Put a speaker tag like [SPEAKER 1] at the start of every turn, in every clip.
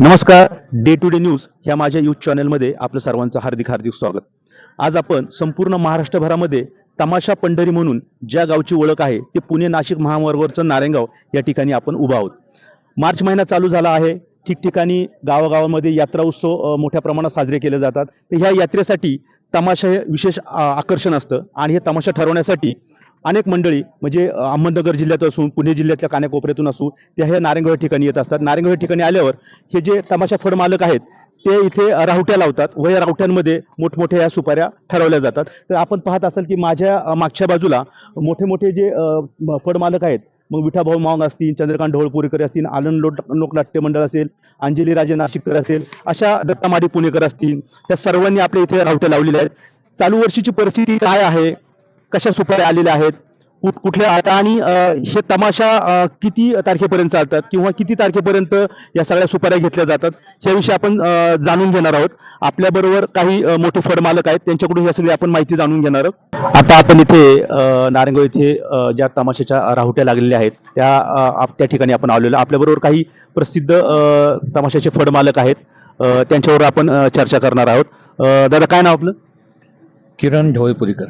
[SPEAKER 1] नमस्कार day to day news ह्या माझ्या यूज चॅनलमध्ये आपलं सर्वांचं हार्दिक हार्दिक स्वागत. आज आपण संपूर्ण महाराष्ट्रभरामध्ये तमाशा पंढरी म्हणून ज्या गावची ओळख आहे ते पुणे नाशिक महामार्गावरचं नारायणगाव या ठिकाणी आपण उभा आहोत. मार्च महिना चालू झाला आहे. ठिकठिकाणी गावागावामध्ये यात्रा उत्सव मोठ्या प्रमाणात साजरे केले जातात. तर ह्या यात्रेसाठी तमाशा हे विशेष आकर्षण असतं आणि हे तमाशा ठरवण्यासाठी अनेक मंडळी म्हणजे अहमदनगर जिल्ह्यात असून पुणे जिल्ह्यातल्या कानाकोपऱ्यातून असू त्या हे नारायणगाव ठिकाणी येत असतात. नारायणगाव ठिकाणी आल्यावर हे जे तमाशा फड मालक आहेत ते इथे राहुट्या लावतात व या राहुट्यांमध्ये मोठमोठ्या या सुपाऱ्या ठरवल्या जातात. तर आपण पाहत असाल की माझ्या मागच्या बाजूला मोठे मोठे जे फड मालक आहेत मग विठाभाऊ मावंग असतील चंद्रकांत ढोळपुरेकर असतील आनंद लोट लोकनाट्य मंडळ असेल अंजली राजे नाशिककर असेल अशा दत्तामाडी पुणेकर असतील त्या सर्वांनी आपल्या इथे रावट्या लावलेल्या आहेत. चालू वर्षीची परिस्थिती काय आहे? कशा सुपाऱ्या आलेल्या आहेत? कुठल्या आता आणि हे तमाशा किती तारखेपर्यंत चालतात किंवा किती तारखेपर्यंत या सगळ्या सुपाऱ्या घेतल्या जातात? याविषयी आपण जाणून घेणार आहोत. आपल्याबरोबर काही मोठे फड मालक आहेत. त्यांच्याकडून या सगळी आपण माहिती जाणून घेणार आहोत. आता आपण इथे अ, नारायणगाव इथे ज्या तमाशाच्या राहुट्या लागलेल्या आहेत त्या आप- त्या ठिकाणी आपण आलेलो आपल्याबरोबर काही प्रसिद्ध तमाशाचे फड मालक आहेत. त्यांच्यावर आपण चर्चा करणार आहोत. दादा काय नाव आपलं?
[SPEAKER 2] किरण ढवळपुरीकर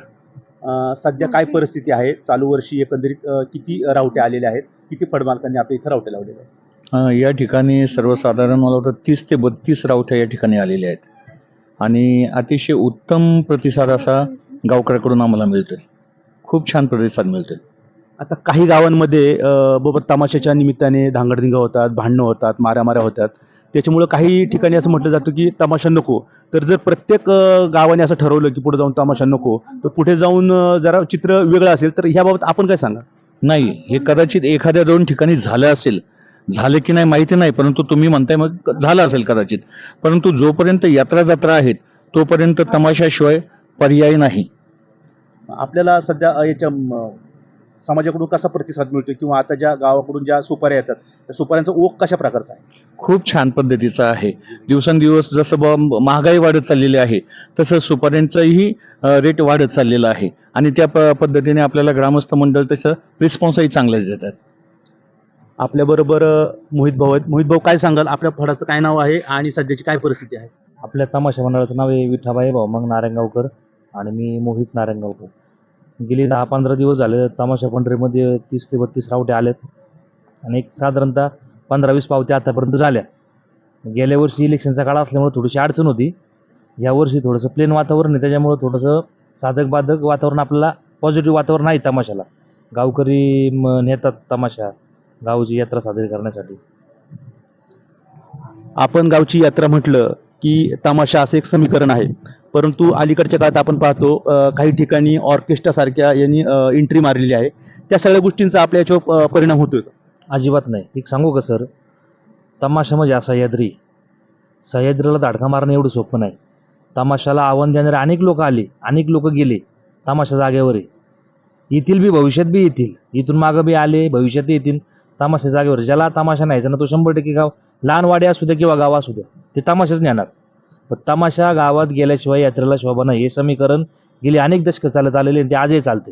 [SPEAKER 1] सध्या काय परिस्थिती आहे? चालू वर्षी एकंदरीत किती रावट्या आलेल्या आहेत? किती फडमालकांनी आपल्या इथे रावट्या लावलेल्या आहेत?
[SPEAKER 2] अं, या ठिकाणी सर्वसाधारण मला वाटतं तीस ते बत्तीस रावठ्या या ठिकाणी आलेल्या आहेत. आणि अतिशय उत्तम प्रतिसाद असा गावकऱ्याकडून आम्हाला मिळतोय. खूप छान प्रतिसाद मिळतोय.
[SPEAKER 1] आता काही गावांमध्ये बाबा तमाशाच्या निमित्ताने धांगडधिंगा होतात भांडणं होतात मारामाऱ्या होतात. त्याच्यामुळं काही ठिकाणी असं म्हटलं जातं की तमाशा नको. तर जर प्रत्येक गावाने असं ठरवलं की पुढे जाऊन तमाशा नको तर पुढे जाऊन जरा चित्र वेगळं असेल तर ह्याबाबत आपण काय सांगा
[SPEAKER 2] नाही हे कदाचित एखाद्या दोन ठिकाणी झालं असेल. झालं की नाही माहिती नाही परंतु तुम्ही म्हणताय मग झालं असेल कदाचित. परंतु जोपर्यंत यात्रा जत्रा आहेत तोपर्यंत तमाशाशिवाय पर्याय नाही.
[SPEAKER 1] आपल्याला सध्या याच्या समाजाकडून कसा प्रतिसाद मिळतो किंवा आता ज्या गावाकडून ज्या सुपाऱ्या येतात त्या सुपाऱ्यांचा ओघ कशा प्रकारचा आहे?
[SPEAKER 2] खूप छान पद्धतीचा आहे. दिवसेंदिवस जसं ब- महागाई वाढत चाललेली आहे तसं सुपाऱ्यांचाही रेट वाढत चाललेला आहे. आणि त्या प- पद्धतीने आपल्याला ग्रामस्थ मंडळ त्याचं रिस्पॉन्सही चांगलं देतात.
[SPEAKER 1] आपल्याबरोबर मोहित भाऊ आहेत. मोहित भाऊ काय सांगाल? आपल्या फळाचं काय नाव आहे आणि सध्याची काय परिस्थिती आहे?
[SPEAKER 3] आपल्या तमाशा मंडळाचं नाव आहे विठाबाई भाऊ मग नारायणगावकर आणि मी मोहित नारायणगावकर. गेली दहा पंधरा दिवस झाले तमाशा पंढरीमध्ये तीस ते बत्तीस रावटे आलेत. आणि एक साधारणतः पंधरा वीस पावत्या आतापर्यंत झाल्या. गेल्या वर्षी इलेक्शनचा काळ असल्यामुळे थोडीशी अडचण होती. यावर्षी थोडंसं प्लेन वातावरण आहे त्याच्यामुळं थोडंसं साधक बाधक वातावरण आपल्याला पॉझिटिव्ह वातावरण आहे तमाशाला. गावकरी म नेतात तमाशा गावची यात्रा साजरी करण्यासाठी.
[SPEAKER 1] आपण गावची यात्रा म्हटलं की तमाशा असं एक समीकरण आहे. परंतु अलीकडच्या काळात आपण पाहतो काही ठिकाणी ऑर्केस्ट्रासारख्या यांनी एंट्री मारलेली आहे. त्या सगळ्या गोष्टींचा आपल्या याच्यावर परिणाम होतोय.
[SPEAKER 3] अजिबात नाही. एक सांगू का सर? तमाशा म्हणजे हा सह्याद्री सह्याद्रीला धाडका मारणं एवढं सोपं नाही. तमाशाला आव्हान देणारे अनेक लोक आले अनेक लोक गेले तमाशा जागेवर येतील बी भविष्यात बी येतील. इथून मागं बी आले भविष्यात येतील. तमाशा जागेवर. ज्याला तमाशा न्यायचा ना तो शंभर टक्के गाव लहान वाडे असू द्या किंवा गाव असू द्या ते तमाशाच नेणार. तमाशा गावात गेल्याशिवाय यात्रेला शोभा नाही. हे समीकरण गेली अनेक दशकं चालत आलेले ते आजही चालते.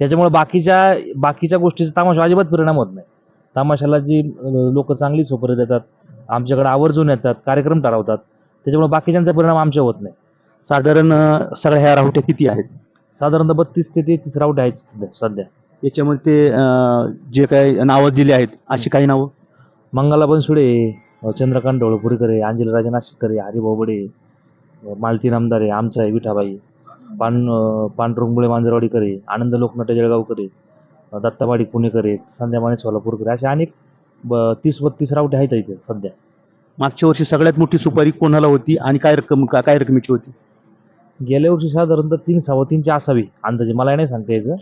[SPEAKER 3] त्याच्यामुळे बाकीच्या बाकीच्या गोष्टीचा तमाशा अजिबात परिणाम होत नाही. तमाशाला जी लोक चांगली सोपरे देतात आमच्याकडे आवर्जून येतात कार्यक्रम ठरवतात त्याच्यामुळे बाकीच्यांचा परिणाम आमच्या होत नाही.
[SPEAKER 1] साधारण सगळ्या ह्या राहुट्या किती आहेत?
[SPEAKER 3] साधारणतः बत्तीस ते तेहतीस राऊट आहेत सध्या सध्या.
[SPEAKER 1] याच्यामध्ये अ, जे काही नावं दिली आहेत अशी काही नावं?
[SPEAKER 3] मंगला बनसुडे अ, चंद्रकांत ढोळपुरीकर आहे अंजली राजे नाशिककर आहे हरिभाऊ बडे मालती नामदार आहे आमचा आहे विठाबाई पान अ, पांडुरंगमुळे मांजरवाडीकर आहे आनंद लोकनाट्य जळगावकर आहे दत्तावाडी पुणेकर आहेत संध्यामाणे सोलापूरकर. असे अनेक ब तीस बत्तीस रावटे आहेत इथे सध्या.
[SPEAKER 1] मागच्या वर्षी सगळ्यात मोठी सुपारी कोणाला होती आणि काय रक्कम का- काय रकमेची होती?
[SPEAKER 3] गेल्या वर्षी साधारणतः तीन सव्वा तीनची असावी अंदाजे मला नाही सांगता यायचं.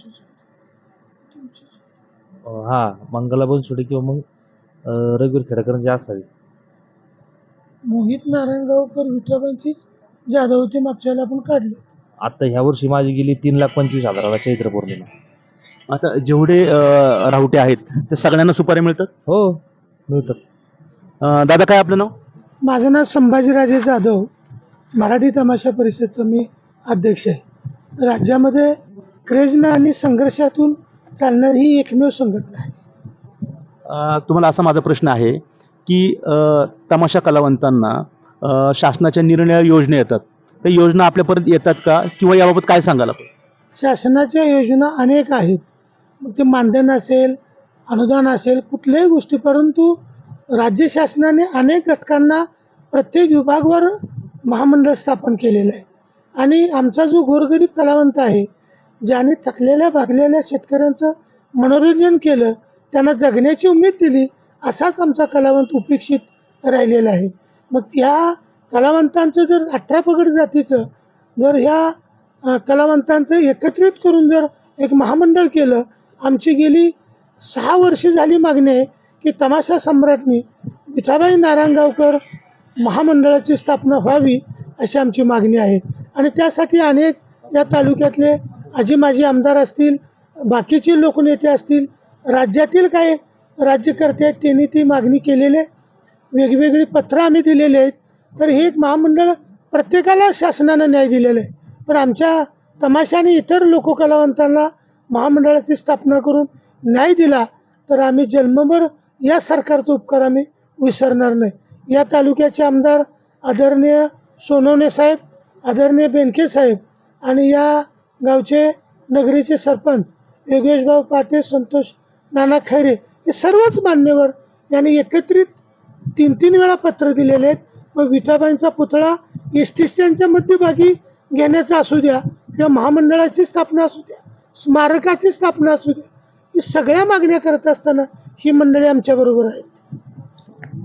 [SPEAKER 3] हा मंगला बनसोडे किंवा मग रघुवीर खेडेकरांची असावी.
[SPEAKER 4] मोहित नारायणगावकर विठ्ठलांची जादा होती मागच्या वेळेला आपण काढली.
[SPEAKER 3] आता ह्या वर्षी माझी गेली तीन लाख पंचवीस हजाराला चैत्र पौर्णिमा.
[SPEAKER 1] आता जेवढे अ, राहुटे आहेत ते सगळ्यांना सुपाऱ्या मिळतात?
[SPEAKER 3] हो मिळतात.
[SPEAKER 1] अ, दादा काय आपलं नाव?
[SPEAKER 4] माझं नाव संभाजीराजे जाधव. मराठी तमाशा परिषदचं मी अध्यक्ष आहे. राज्यामध्ये क्रेजनं आणि संघर्षातून चालणारी ही एकमेव संघटना आहे.
[SPEAKER 1] अ, तुम्हाला असा माझा प्रश्न आहे की तमाशा कलावंतांना शासनाच्या निर्णय योजना येतात. त्या योजना आपल्यापर्यंत येतात का? किंवा याबाबत काय सांगाल आपण?
[SPEAKER 4] शासनाच्या योजना अनेक आहेत. मग ते मानधन असेल अनुदान असेल कुठल्याही गोष्टी परंतु राज्य शासनाने अनेक घटकांना प्रत्येक विभागवर महामंडळ स्थापन केलेलं आहे. आणि आमचा जो गोरगरीब कलावंत आहे ज्याने थकलेल्या भागलेल्या शेतकऱ्यांचं मनोरंजन केलं त्यांना जगण्याची उमेद दिली असाच आमचा कलावंत उपेक्षित राहिलेला आहे. मग ह्या कलावंतांचं जर अठरा पगड जातीचं जर ह्या कलावंतांचं एकत्रित करून जर एक महामंडळ केलं आमची गेली सहा वर्षे झाली मागणी आहे की तमाशा सम्राटनी विठाबाई नारायणगावकर महामंडळाची स्थापना व्हावी अशी आमची मागणी आहे. आणि त्यासाठी अनेक या तालुक्यातले आजी माजी आमदार असतील बाकीचे लोकनेते असतील राज्यातील काय राज्यकर्ते आहेत त्यांनी ती मागणी केलेली आहे. वेगवेगळी पत्रं आम्ही दिलेली आहेत. तर हे एक महामंडळ प्रत्येकाला शासनानं न्याय दिलेला आहे. पण आमच्या तमाशाने इतर लोककलावंतांना महामंडळाची स्थापना करून न्याय दिला तर आम्ही जन्मभर या सरकारचा उपकार आम्ही विसरणार नाही. या तालुक्याचे आमदार आदरणीय सोनवणे साहेब आदरणीय बेनके साहेब आणि या गावचे नगरीचे सरपंच योगेशभाऊ पाटील संतोष नाना खैरे हे सर्वच मान्यवर यांनी एकत्रित तीन तीन वेळा पत्र दिलेले आहेत. मग विठाबाईंचा पुतळा एस टी स्टँडच्या मध्यभागी घेण्याचा असू द्या किंवा महामंडळाची स्थापना असू द्या स्मारकाची स्थापना असू द्या ही सगळ्या मागण्या करत असताना ही मंडळी आमच्याबरोबर आहेत.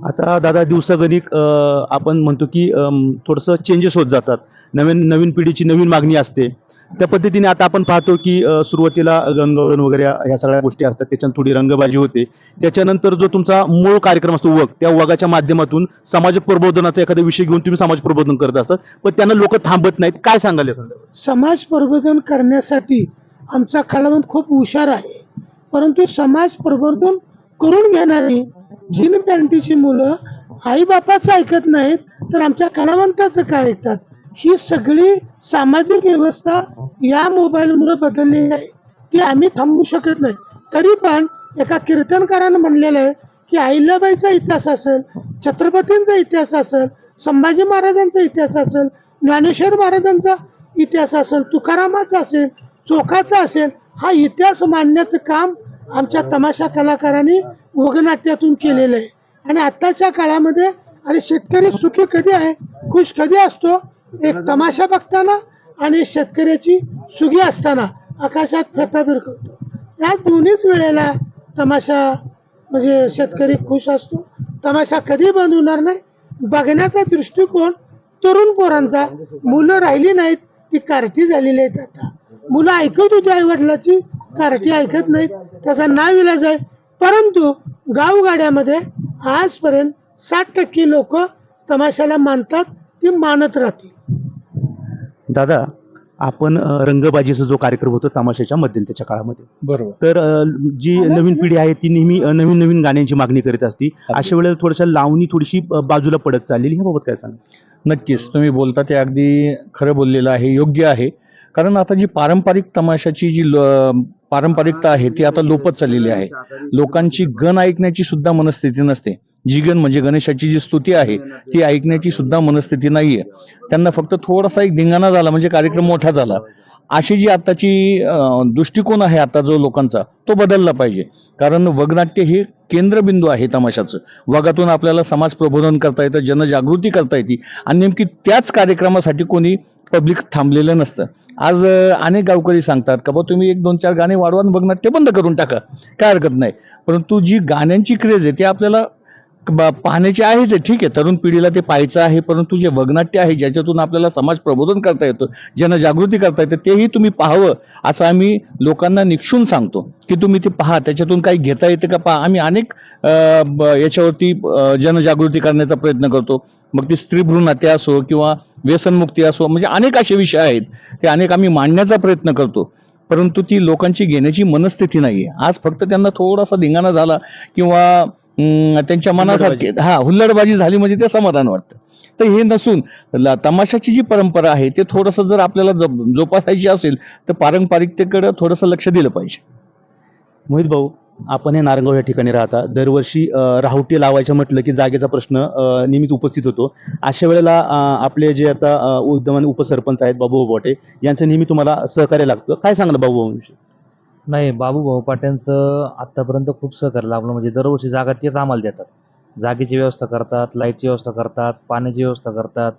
[SPEAKER 1] आता दादा दिवसागणिक आपण म्हणतो की थोडंसं चेंजेस होत जातात. नवीन नवीन पिढीची नवीन मागणी असते. त्या पद्धतीने आता आपण पाहतो की सुरुवातीला गणगवळण वगैरे ह्या सगळ्या गोष्टी असतात. त्याच्यात थोडी रंगबाजी होते. त्याच्यानंतर जो तुमचा मूळ कार्यक्रम असतो वग त्या वगाच्या माध्यमातून समाज प्रबोधनाचा एखादा विषय घेऊन तुम्ही समाज प्रबोधन करत असतात. पण त्यांना लोक थांबत नाहीत. काय सांगाल
[SPEAKER 4] समाज प्रबोधन करण्यासाठी आमचा कलावंत खूप हुशार आहे. परंतु समाज प्रबोधन करून घेणारी जीन पॅन्टीची मुलं आई बापाचं ऐकत नाहीत तर आमच्या कलावंताचं काय ऐकतात? ही सगळी सामाजिक व्यवस्था या मोबाईलमुळे बदललेली आहे. ती आम्ही थांबवू शकत नाही. तरी पण एका कीर्तनकारानं म्हणलेलं आहे की अहिल्याबाईचा इतिहास असेल छत्रपतींचा इतिहास असेल संभाजी महाराजांचा इतिहास असेल ज्ञानेश्वर महाराजांचा इतिहास असेल तुकारामाचा असेल चोखाचा असेल हा इतिहास मांडण्याचं काम आमच्या तमाशा कलाकारांनी वगनाट्यातून केलेलं आहे. आणि आत्ताच्या काळामध्ये आणि शेतकरी सुखी कधी आहे खुश कधी असतो एक तमाशा बघताना आणि शेतकऱ्याची सुगी असताना आकाशात फेटा बिरकवतो या दोन्हीच वेळेला तमाशा म्हणजे शेतकरी खुश असतो. तमाशा कधी बंद होणार नाही? बघण्याचा दृष्टिकोन तरुण पोरांचा. मुलं राहिली नाहीत ती कारटी झालेली आहेत आता. मुलं ऐकत होती आई वडिलाची कारटी ऐकत नाहीत. त्याचा नाव इलाज आहे. परंतु गावगाड्यामध्ये आजपर्यंत साठ टक्के लोक तमाशाला मानतात ती मानत राहतील.
[SPEAKER 1] दादा आपण रंगबाजीचा जो कार्यक्रम होतो तमाशाच्या मध्यंतच्या काळामध्ये
[SPEAKER 2] बरोबर.
[SPEAKER 1] तर अ, जी नवीन पिढी आहे ती नेहमी अ, नवीन नवीन गाण्यांची मागणी करीत असती. अशा वेळेला थोडशा लावणी थोडीशी अ, बाजूला पडत चाललेली ह्याबाबत काय सांगा
[SPEAKER 2] नक्कीच. तुम्ही बोलता ते अगदी खरं बोललेलं आहे योग्य आहे. कारण आता जी पारंपरिक तमाशाची जी ल- पारंपरिकता आहे ती आता लोपत चाललेली आहे. लोकांची गण ऐकण्याची सुद्धा मनस्थिती नसते. जी म्हणजे गणेशाची जी स्तुती आहे ती ऐकण्याची सुद्धा मनस्थिती नाहीये. त्यांना फक्त थोडासा एक धिंगाणा झाला म्हणजे कार्यक्रम मोठा झाला. अशी जी आताची दृष्टिकोन आहे आता जो लोकांचा तो बदलला पाहिजे. कारण वगनाट्य हे केंद्रबिंदू आहे तमाशाचं. वगातून आपल्याला समाज प्रबोधन करता येतं जनजागृती करता येते आणि नेमकी त्याच कार्यक्रमासाठी कोणी पब्लिक थांबलेलं नसतं. आज अनेक गावकरी सांगतात का बा तुम्ही एक दोन चार गाणे वाढवा आणि वगनाट्य बंद करून टाका. काय हरकत नाही. परंतु जी गाण्यांची क्रेज आहे ती आपल्याला पाहण्याची आहेच आहे. ठीक आहे. तरुण पिढीला ते पाहायचं आहे परंतु जे वगनाट्य आहे ज्याच्यातून आपल्याला समाज प्रबोधन करता येतं जनजागृती करता येते तेही तुम्ही पाहावं असं आम्ही लोकांना निक्षून सांगतो की तुम्ही ते पहा. त्याच्यातून काही घेता येते का? पहा. आम्ही अनेक ब- याच्यावरती जनजागृती करण्याचा प्रयत्न करतो. मग ती स्त्री भ्रूण हत्या असो किंवा व्यसनमुक्ती असो म्हणजे अनेक असे विषय आहेत. ते अनेक आम्ही मांडण्याचा प्रयत्न करतो. परंतु ती लोकांची घेण्याची मनस्थिती नाही आज फक्त त्यांना थोडासा धिंगाणा झाला किंवा त्यांच्या मनासारखे हा हुल्लडबाजी झाली म्हणजे ते समाधान वाटतं. तर हे नसून तमाशाची जी परंपरा आहे ते थोडंसं जर आपल्याला जप- जोपासायची असेल तर पारंपरिकतेकडे थोडंसं लक्ष दिलं पाहिजे.
[SPEAKER 1] मोहित भाऊ आपण हे नारंगाव या ठिकाणी राहता. दरवर्षी राहुटी लावायचं म्हटलं की जागेचा प्रश्न नेहमीच उपस्थित होतो. अशा वेळेला आपले जे आता अ, विद्यमान उपसरपंच आहेत बाबू बोटे यांचं नेहमी तुम्हाला सहकार्य लागतं. काय सांगलं बाबू
[SPEAKER 3] नाही बाबू भाऊ पाट्यांचं आत्तापर्यंत खूप सहकार्य लाभलं. म्हणजे दरवर्षी जागा तेच आम्हाला देतात. जागेची व्यवस्था करतात लाईटची व्यवस्था करतात पाण्याची व्यवस्था करतात.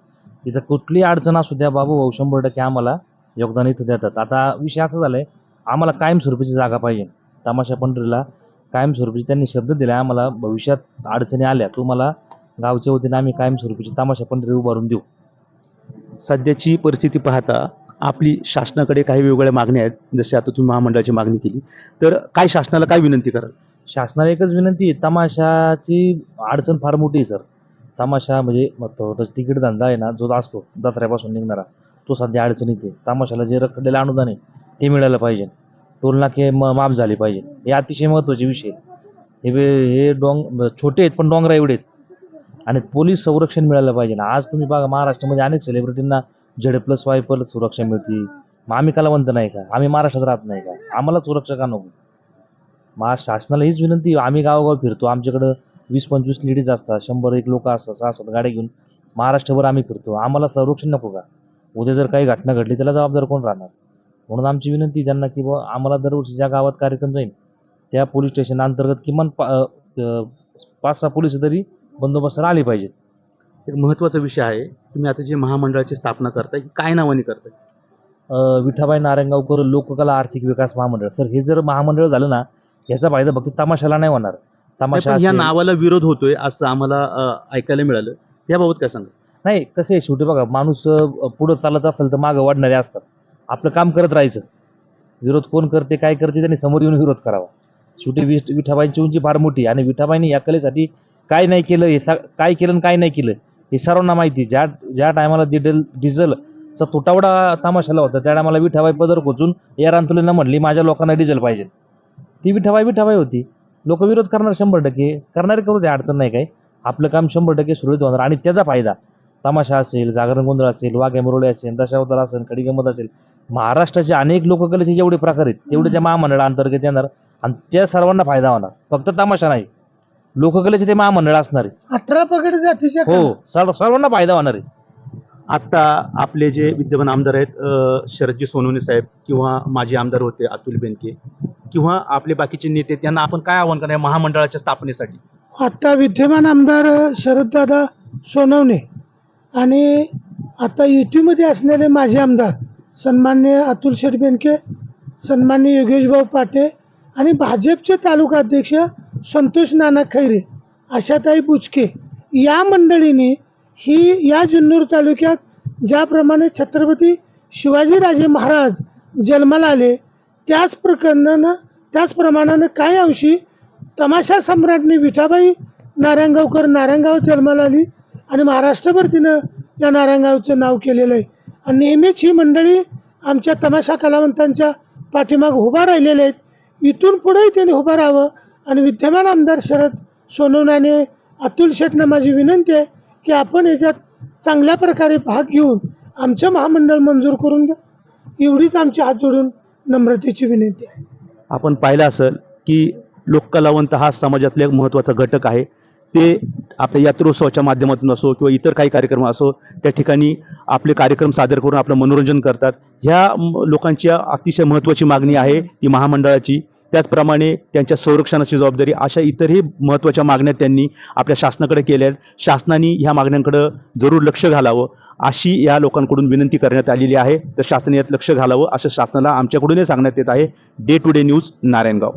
[SPEAKER 3] इथं कुठली अडचण असू द्या बाबू भाऊ शंभर टक्के आम्हाला योगदान इथं देतात. आता विषय असा झाला आहे आम्हाला कायमस्वरूपीची जागा पाहिजे. तमाशा पंढरीला कायमस्वरूपीची त्यांनी शब्द दिला आम्हाला भविष्यात अडचणी आल्या तुम्हाला गावच्या वतीने आम्ही कायमस्वरूपीची तमाशा पंढरी उभारून देऊ.
[SPEAKER 1] सध्याची परिस्थिती पाहता आपली शासनाकडे काही वेगवेगळ्या मागण्या आहेत. जसे आता तुम्ही महामंडळाची मागणी केली. तर काय शासनाला काय विनंती कराल?
[SPEAKER 3] शासनाला एकच विनंती आहे तमाशाची अडचण फार मोठी आहे सर. तमाशा म्हणजे मग तो तिकीट धंदा आहे ना जो असतो दसऱ्यापासून निघणारा तो सध्या अडचणीत आहे. तमाशाला जे रखडलेलं अनुदान आहे ते मिळालं पाहिजे. टोलनाके म माफ झाले पाहिजे. हे अतिशय महत्त्वाचे विषय हे वे- हे डोंग छोटे आहेत पण डोंगरा एवढे आहेत. आणि पोलीस संरक्षण मिळालं पाहिजे ना. आज तुम्ही बघा महाराष्ट्रामध्ये अनेक सेलिब्रिटींना झेड प्लस वाय प्लस सुरक्षा मिळते. मग आम्ही कलावंत नाही का? आम्ही महाराष्ट्रात राहत नाही का? आम्हाला सुरक्षा का नको? महा शासनाला हीच विनंती आम्ही गावोगाव फिरतो. आमच्याकडं वीस पंचवीस लेडीज असतात शंभर एक लोक असतात सहा सात गाड्या घेऊन महाराष्ट्रभर आम्ही फिरतो. आम्हाला संरक्षण नको का? उद्या जर काही घटना घडली त्याला जबाबदार कोण राहणार? म्हणून आमची विनंती त्यांना की बुवा आम्हाला दरवर्षी ज्या गावात कार्यक्रम जाईल त्या पोलीस स्टेशन अंतर्गत किमान पा पाच सहा पोलीस तरी बंदोबस्ताला आले पाहिजेत.
[SPEAKER 1] एक महत्त्वाचा विषय आहे. तुम्ही आता जे महामंडळाची स्थापना करताय ही काय नावाने करताय?
[SPEAKER 3] अ, विठाबाई नारायणगावकर लोककला आर्थिक विकास महामंडळ. सर हे जर महामंडळ झालं ना याचा फायदा फक्त तमाशाला नाही होणार. तमाशा
[SPEAKER 1] पण या
[SPEAKER 3] असेल-
[SPEAKER 1] नावाला विरोध होतोय असं आम्हाला अ, ऐकायला मिळालं. याबाबत काय सांगा
[SPEAKER 3] नाही कसं आहे शेवटी बघा माणूस अ, पुढं चालत असेल तर मागं वाढणारे असतात. आपलं काम करत राहायचं. विरोध कोण करते काय करते त्यांनी समोर येऊन विरोध करावा. शेवटी विठ विठाबाईंची उंची फार मोठी आहे आणि विठाबाईंनी या कलेसाठी काय नाही केलं हे सा काय केलं आणि काय नाही केलं हे सर्वांना माहिती ज्या ज्या टायमाला डिझेल डिझेलचा तुटावडा तमाशाला होता त्या टायमाला विठाबाई पदर खोचून या रांतुलीनं म्हणली माझ्या लोकांना डिझेल पाहिजे. ती विठाबाई विठाबाई होती. लोक विरोध करणार शंभर टक्के. करणारे करू दे अडचण नाही काय आपलं काम शंभर टक्के सुरळीत होणार आणि त्याचा फायदा. तमाशा असेल जागरण गोंधळ असेल वाघे मुरळी असेल दशावतार असेल खडीगंमत असेल. महाराष्ट्राचे अनेक लोककलेचे जेवढे प्रकार आहेत तेवढे त्या महामंडळा अंतर्गत येणार आणि त्या सर्वांना फायदा होणार. फक्त तमाशा नाही. लोककलेचे ते महामंडळ असणार आहे.
[SPEAKER 4] अठरा पगड जातीच्या
[SPEAKER 3] हो सर्व सर्वांना फायदा होणार आहे.
[SPEAKER 1] आता आपले जे विद्यमान आमदार आहेत अ, शरदजी सोनवणे साहेब किंवा माजी आमदार होते अतुल बेनके किंवा आपले बाकीचे नेते त्यांना आपण काय आव्हान करणार महामंडळाच्या स्थापनेसाठी?
[SPEAKER 4] आता विद्यमान आमदार शरददादा सोनवणे आणि आता युतीमध्ये असलेले माजी आमदार सन्मान्य अतुल शेठ बेनके सन्मान्य योगेशभाऊ पाटे आणि भाजपचे तालुका अध्यक्ष संतोष नाना खैरे आशाताई बुचके या मंडळीने ही या जुन्नर तालुक्यात ज्याप्रमाणे छत्रपती शिवाजीराजे महाराज जन्माला आले त्याच प्रकरणानं त्याच प्रमाणानं काही अंशी तमाशा सम्राटनी विठाबाई नारायणगावकर नारायणगाव जन्माला आली आणि महाराष्ट्रभर तिनं या नारायणगावचं नाव केलेलं आहे. आणि नेहमीच ही मंडळी आमच्या तमाशा कलावंतांच्या पाठीमाग उभा राहिलेल्या आहेत. इथून पुढेही त्यांनी उभं राहावं आणि विद्यमान आमदार शरद सोनवण्याने अतुल शेटना माझी विनंती आहे की आपण याच्यात चांगल्या प्रकारे भाग घेऊन आमचं महामंडळ मंजूर करून द्या. एवढीच आमची हात जोडून नम्रतेची विनंती आहे.
[SPEAKER 1] आपण पाहिलं असेल की लोककलावंत हा समाजातला एक महत्त्वाचा घटक आहे. ते आपल्या यात्रोत्सवाच्या माध्यमातून असो किंवा इतर काही कार्यक्रम असो त्या ठिकाणी आपले कार्यक्रम सादर करून आपलं मनोरंजन करतात. ह्या म- लोकांची अतिशय महत्त्वाची मागणी आहे ती महामंडळाची. त्याचप्रमाणे त्यांच्या संरक्षणाची जबाबदारी अशा इतरही महत्त्वाच्या मागण्या त्यांनी आपल्या शासनाकडे केल्या आहेत शासनाने ह्या मागण्यांकडं जरूर लक्ष घालावं अशी या लोकांकडून विनंती करण्यात आलेली आहे. तर शासनाने यात लक्ष घालावं असं शासनाला आमच्याकडूनही सांगण्यात येत आहे. Day to day news Narayangaon.